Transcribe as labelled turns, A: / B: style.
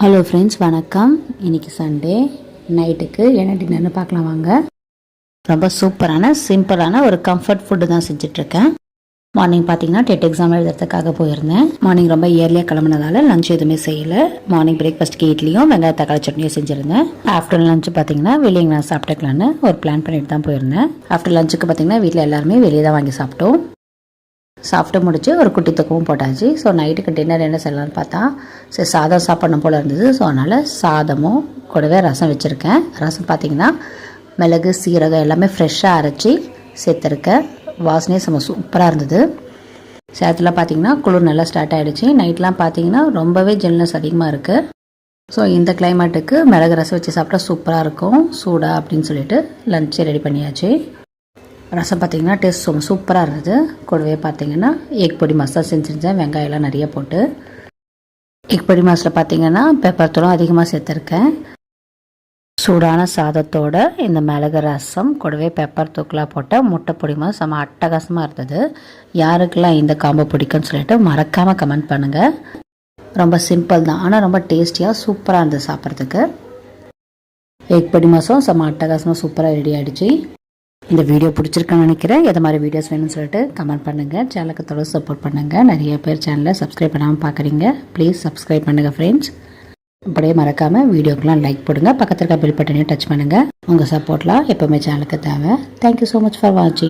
A: Hello friends வணக்கம். இன்றைக்கி Sunday நைட்டுக்கு என்ன டின்னர்னு பார்க்கலாம் வாங்க. ரொம்ப சூப்பரான சிம்பிளான ஒரு கம்ஃபர்ட் ஃபுட்டு தான் செஞ்சிட்ருக்கேன். மார்னிங் பார்த்தீங்கன்னா டெட் எக்ஸாம் எழுதுறதுக்காக போயிருந்தேன். மார்னிங் ரொம்ப இயர்லியாக கிளம்புனதால லஞ்ச் எதுவுமே செய்யலை. மார்னிங் பிரேக்ஃபாஸ்ட்க்கு இட்லியும் வெங்காய தக்காளி சட்னியும் செஞ்சுருந்தேன். ஆஃப்டர்நூன் லஞ்ச் பார்த்தீங்கன்னா வெளியே நான் சாப்பிட்டுக்கலான்னு ஒரு பிளான் பண்ணிட்டு தான் போயிருந்தேன். ஆஃப்டர் லஞ்சுக்கு பார்த்தீங்கன்னா வீட்டில் எல்லாருமே வெளியே தான் வாங்கி சாப்பிட்டோம். சாப்பிட்டு முடிச்சு ஒரு குட்டி தூக்கமும் போட்டாச்சு. ஸோ நைட்டுக்கு டின்னர் என்ன செய்யலாம்னு பார்த்தா சரி சாதம் சாப்பிடணும் போல் இருந்தது. ஸோ அதனால் சாதமும் கூடவே ரசம் வச்சுருக்கேன். ரசம் பார்த்தீங்கன்னா மிளகு சீரகம் எல்லாமே ஃப்ரெஷ்ஷாக அரைச்சி சேர்த்துருக்கேன் வாசனையே செம்ம சூப்பராக இருந்தது. சேத்துல பார்த்திங்கன்னா குளிர் நல்லா ஸ்டார்ட் ஆகிடுச்சு நைட்லாம் பார்த்தீங்கன்னா ரொம்பவே ஜில்னஸ் அதிகமாக இருக்குது ஸோ இந்த கிளைமேட்டுக்கு மிளகு ரசம் வச்சு சாப்பிட்டா சூப்பராக இருக்கும். சூடாக அப்படின்னு சொல்லிட்டு லஞ்சே ரெடி பண்ணியாச்சு. ரசம் பார்த்திங்கன்னா டேஸ்ட் ரொம்ப சூப்பராக இருந்தது. கூடவே பார்த்தீங்கன்னா எக் பொடி மசாலா செஞ்சுருந்தேன். வெங்காயம்லாம் நிறைய போட்டு. எக் பொடி மசாலா பார்த்திங்கன்னா பெப்பர் தூளும் அதிகமாக சேர்த்துருக்கேன். சூடான சாதத்தோட இந்த மிளகு ரசம் கூடவே பெப்பர் தூக்கலாக போட்ட முட்டை பொடிமா செம்ம அட்டகாசமாக இருந்தது. யாருக்கெல்லாம் இந்த காம்போ பிடிக்கும்னு சொல்லிட்டு மறக்காமல் கமெண்ட் பண்ணுங்கள் ரொம்ப சிம்பிள் தான். ஆனால் ரொம்ப டேஸ்டியாக சூப்பராக இருந்தது சாப்பிட்றதுக்கு. எக் பொடி மாதம் செம்ம அட்டகாசமாக சூப்பராக ரெடி ஆகிடுச்சு இந்த வீடியோ பிடிச்சிருக்குன்னு நினைக்கிறேன். எதை மாதிரி வீடியோஸ் வேணும்னு சொல்லிட்டு கமெண்ட் பண்ணுங்கள் சேனலுக்கு தொடர்ந்து சப்போர்ட் பண்ணுங்கள் நிறைய பேர் சேனலை சப்ஸ்கிரைப் பண்ணாமல் பார்க்குறீங்க. ப்ளீஸ் சப்ஸ்கிரைப் பண்ணுங்கள் ஃப்ரெண்ட்ஸ் அப்படியே மறக்காமல் வீடியோக்கெலாம் லைக் போடுங்க. பக்கத்தில் இருக்க பில் பட்டனையும் டச் பண்ணுங்கள் உங்கள் சப்போர்ட்லாம் எப்போவுமே சேனலுக்கு தேவை. தேங்க்யூ ஸோ மச் ஃபார் வாட்சிங்